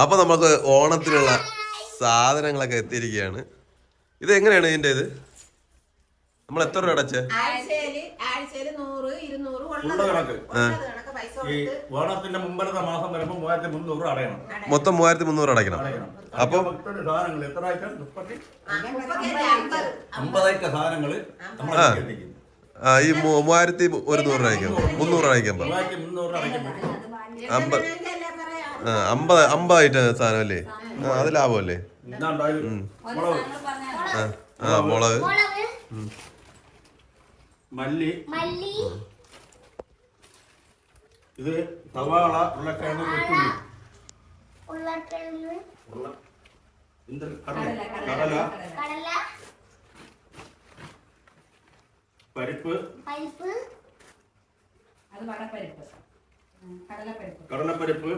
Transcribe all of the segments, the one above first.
അപ്പൊ നമുക്ക് ഓണത്തിനുള്ള സാധനങ്ങളൊക്കെ എത്തിയിരിക്കുകയാണ്. ഇത് എങ്ങനെയാണ് ഇതിന്റെ ഇത്? നമ്മൾ എത്ര രൂപ അടച്ച്? ഓണത്തിന്റെ മാസം വരുമ്പോൾ മൂവായിരത്തി മുന്നൂറ് അടയണം. മൊത്തം മൂവായിരത്തി മുന്നൂറ് അടയ്ക്കണം. അപ്പൊ സാധനങ്ങൾ എത്ര സാധനങ്ങൾ. ഈ മൂവായിരത്തി ഒരു നൂറ് അടയ്ക്കാം. മുന്നൂറ് അടയ്ക്കുമ്പോൾ അമ്പത്. അമ്പത് അമ്പതായിട്ട് സാധനം അല്ലേ ആ അത് ലാഭമല്ലേ? ആ ആ മുളക്. മല്ലി. മല്ലി. ഇത് സവാള ഉരുളക്കിഴങ്ങ് വെട്ടുള്ളി കടല? പരിപ്പ്. പരിപ്പ്. അത് വടപ്പരിപ്പ് കടലപ്പരിപ്പ്.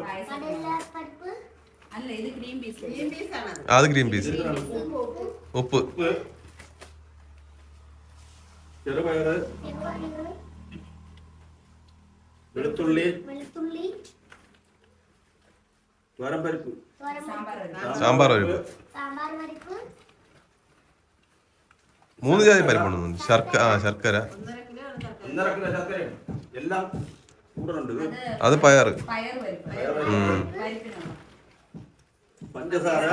അല്ല ഇത് ഗ്രീൻ പീസ്. ഗ്രീൻ പീസ് ആണ് അത്. Green peas. ഉപ്പ് ഉപ്പ് വെളുത്തുള്ളി. വെളുത്തുള്ളി. സാമ്പാർ പരിപ്പ് സാമ്പാർ പരിപ്പ് മൂന്ന് ജാതി പരിപ്പുണ്ടോ ശർക്കര ആ ശർക്കര. എല്ലാം അത് പയറ്. പഞ്ചസാര.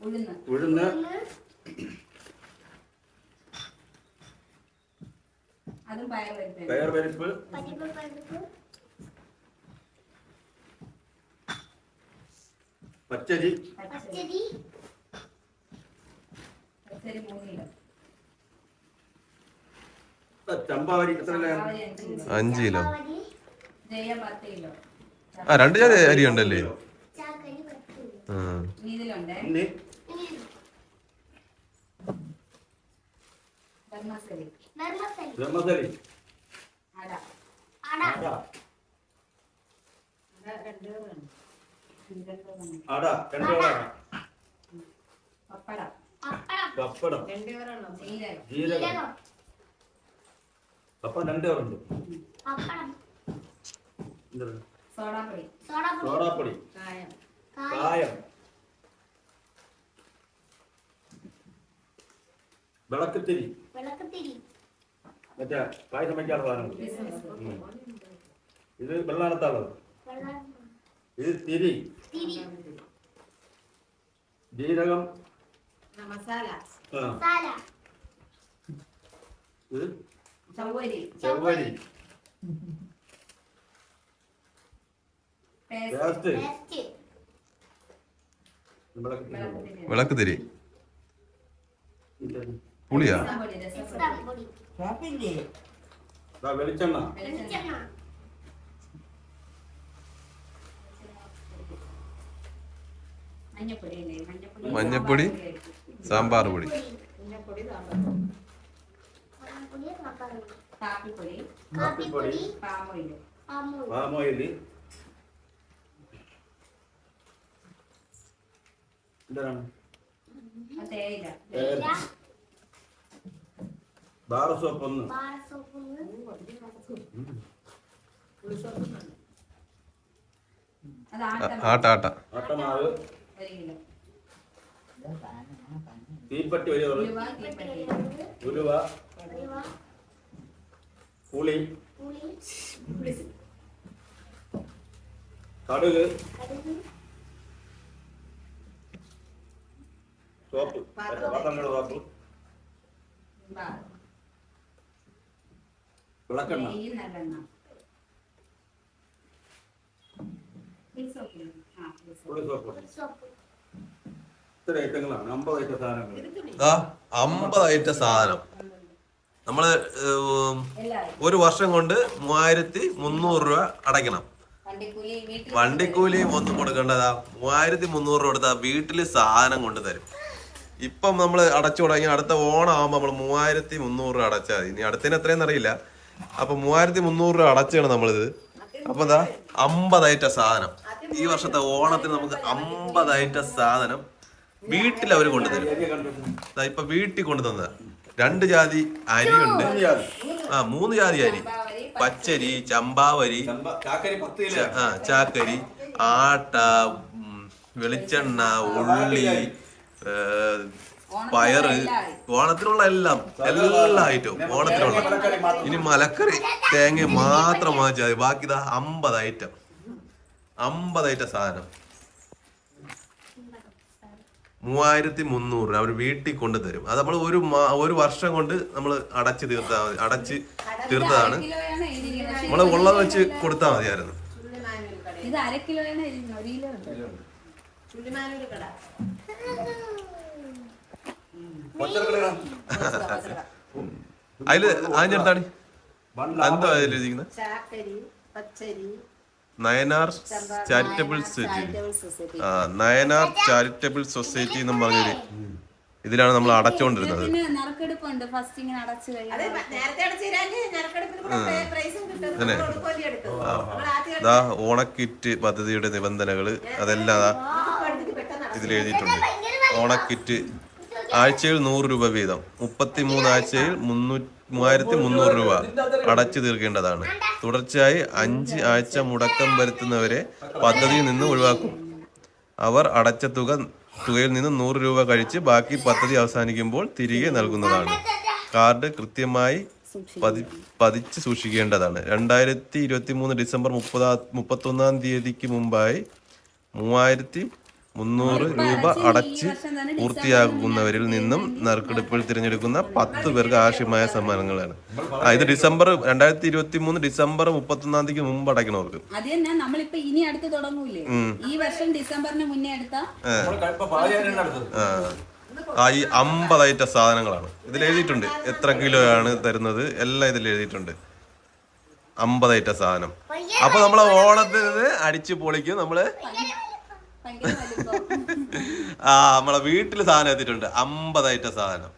ഉഴുന്ന് ഉഴുന്ന്. ഉഴുന്ന്, അതും പയർ പരിപ്പ്. പച്ചരി. പച്ചരി. പച്ചരി. മൂന്ന് കിലോ ചമ്പാവരി അഞ്ച് കിലോ. ആ രണ്ട് ജാതി അരി ഉണ്ടല്ലേ? പപ്പടം. പപ്പടം. ജീരകം. അപ്പം രണ്ട് എന്താണ് സോഡാപ്പൊടി. സോഡാപ്പൊടി. കായം. വിളക്കത്തിരി. മറ്റേ പായസം വയ്ക്കാനുള്ള സാധനങ്ങൾ ഇത് വെള്ളാനത്താളത് വെള്ളം ഇത് തിരി. തിരി. ജീരകം. മസാല. ഇത് ചവ്വരി. ചെവ്വരി. പേസ്റ്റ്. വിളക്ക് തിരി. പുളിയാ? വെളിച്ചെണ്ണ. മഞ്ഞപ്പൊടി, സാമ്പാർ പൊടി മഞ്ഞപ്പൊടി സാമ്പാർ മഞ്ഞപ്പൊടി സാമ്പാർ പൊടി കാപ്പിപ്പൊടി കാപ്പിപ്പൊടി പാമോയിൽ. Palm oil. എന്താണ്? തേയില. Bar soap. ഒന്ന് ആട്ടം ആട്ട ആട്ട. അട്ടമാവ് ഒരു കിലോ. തീപ്പട്ടി ഒരു ഉലുവ. புளி. கடுகு. சோப்பு. வட்டங்களோட சோப்பு. விளக்கெண்ணெய். ஐட்டங்களா? ஐம்பது ஐட்ட சாதனங்கள். ஐம்பது ஐட்ட சாதனம். ഏർ, ഒരു വർഷം കൊണ്ട് മൂവായിരത്തി മുന്നൂറ് രൂപ അടയ്ക്കണം. വണ്ടിക്കൂലി ഒന്നും കൊടുക്കേണ്ടതാ മൂവായിരത്തി മുന്നൂറ് രൂപ കൊടുത്താൽ വീട്ടിൽ സാധനം കൊണ്ട് തരും. ഇപ്പം നമ്മൾ അടച്ചു തുടങ്ങി അടുത്ത ഓണം ആകുമ്പോൾ നമ്മൾ മൂവായിരത്തി മുന്നൂറ് രൂപ അടച്ചാൽ ഇനി അടുത്തതിന് എത്രയെന്ന് അറിയില്ല. അപ്പൊ മൂവായിരത്തി മുന്നൂറ് രൂപ അടച്ചാണ് നമ്മളിത്. അപ്പൊ എന്താ അമ്പതായിട്ട സാധനം. ഈ വർഷത്തെ ഓണത്തിന് നമുക്ക് അമ്പതായിട്ട സാധനം വീട്ടിൽ അവർ കൊണ്ടുതരും ഇപ്പൊ വീട്ടിൽ കൊണ്ടുതന്നത്. രണ്ട് ജാതി അരിയുണ്ട് ഉണ്ട്. ആ മൂന്ന് ജാതി അരി. പച്ചരി ചമ്പാവരി ആ ചാക്കരി ആട്ട വെളിച്ചെണ്ണ ഉള്ളി പയറ് ഓണത്തിനുള്ള എല്ലാം. എല്ലാ ഐറ്റവും ഓണത്തിനുള്ള. ഇനി മലക്കറി തേങ്ങ മാത്രം വാങ്ങിച്ചാൽ മതി. ബാക്കി ഇതാ അമ്പത് ഐറ്റം. അമ്പത് ഐറ്റം സാധനം. മൂവായിരത്തി മുന്നൂറ് അവർ വീട്ടിൽ കൊണ്ട് തരും. അത് നമ്മൾ ഒരു ഒരു വർഷം കൊണ്ട് നമ്മൾ അടച്ച് തീർത്താൽ മതി. അടച്ച് തീർത്തതാണ്. നമ്മൾ ഉള്ളത് വെച്ച് കൊടുത്താൽ മതിയായിരുന്നു? അതിൽ അതിന്റെ അടുത്താണ് എന്താ അതിൽ എഴുതിക്കുന്നത് നയനാർ ചാരിറ്റബിൾ സൊസൈറ്റി. ആ നയനാർ ചാരിറ്റബിൾ സൊസൈറ്റി എന്നും പറഞ്ഞൊരു ഇതിലാണ് നമ്മൾ അടച്ചുകൊണ്ടിരുന്നത്. അത് ദാ ഓണക്കിറ്റ് പദ്ധതിയുടെ നിബന്ധനകൾ അതെല്ലാം. ഇതിൽ എഴുതിയിട്ടുണ്ട് ഓണക്കിറ്റ് ആഴ്ചയിൽ നൂറ് രൂപ വീതം. മുപ്പത്തി മൂന്ന് ആഴ്ചയിൽ മുന്നൂറ്റി മൂവായിരത്തി മുന്നൂറ് രൂപ അടച്ചു തീർക്കേണ്ടതാണ്. തുടർച്ചയായി അഞ്ച് ആഴ്ച മുടക്കം വരുത്തുന്നവരെ പദ്ധതിയിൽ നിന്ന് ഒഴിവാക്കും. അവർ അടച്ച തുക തുകയിൽ നിന്ന് നൂറ് രൂപ കഴിച്ച് ബാക്കി പദ്ധതി അവസാനിക്കുമ്പോൾ തിരികെ നൽകുന്നതാണ്. കാർഡ് കൃത്യമായി പതി പതിച്ച് സൂക്ഷിക്കേണ്ടതാണ്. രണ്ടായിരത്തി ഇരുപത്തി മൂന്ന് ഡിസംബർ മുപ്പതാ മുപ്പത്തൊന്നാം തീയതിക്ക് മുമ്പായി മൂവായിരത്തി മുന്നൂറ് രൂപ അടച്ച് പൂർത്തിയാക്കുന്നവരിൽ നിന്നും നറുക്കെടുപ്പിൽ തിരഞ്ഞെടുക്കുന്ന പത്ത് പേർക്ക് ആവശ്യമായ സമ്മാനങ്ങളാണ്. ആ ഇത് ഡിസംബർ രണ്ടായിരത്തി ഇരുപത്തി മൂന്ന് ഡിസംബർ മുപ്പത്തൊന്നാം തീയതിക്ക് മുമ്പ് അടയ്ക്കണവർക്ക്. അത് തന്നെ നമ്മളിപ്പോ ഇനി അടുത്ത് തുടങ്ങൂലേ? ഈ വർഷം ഡിസംബറിന് മുന്നേ എടുത്ത ആ. ഈ അമ്പത് ഐറ്റം സാധനങ്ങളാണ്. ഇതിൽ എഴുതിയിട്ടുണ്ട് എത്ര കിലോ ആണ് തരുന്നത്? എല്ലാം ഇതിൽ എഴുതിയിട്ടുണ്ട്. അമ്പത് ഐറ്റം സാധനം അപ്പൊ നമ്മളെ ഓണത്തിന് അടിച്ചു പൊളിക്കും. നമ്മൾ ആ നമ്മളെ വീട്ടിൽ സാധനം എത്തിയിട്ടുണ്ട്. അമ്പതായിട്ട സാധനം.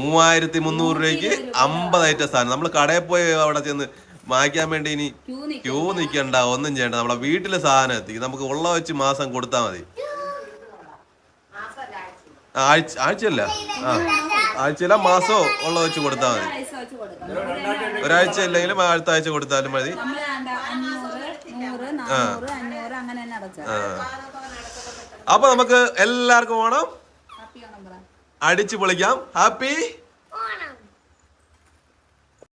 മൂവായിരത്തി മുന്നൂറ് രൂപയ്ക്ക് അമ്പതായിട്ട സാധനം. നമ്മൾ കടയിൽ പോയി അവിടെ ചെന്ന് വാങ്ങിക്കാൻ വേണ്ടി ഇനി ക്യൂ നിക്കണ്ട. നിൽക്കണ്ട ഒന്നും ചെയ്യണ്ട. നമ്മളെ വീട്ടിൽ സാധനം എത്തി. നമുക്ക് ഉള്ള വെച്ച് മാസം കൊടുത്താൽ മതി. ആഴ്ച ആഴ്ച ആഴ്ചയല്ല. ആ ആഴ്ചയില മാസോ ഉള്ള വെച്ച് കൊടുത്താൽ മതി. ഒരാഴ്ച ഇല്ലെങ്കിലും അടുത്ത ആഴ്ച കൊടുത്താലും മതി. നമ്മൾ അപ്പൊ നമുക്ക് എല്ലാവർക്കും ഓണം അടിച്ചു പൊളിക്കാം. ഹാപ്പി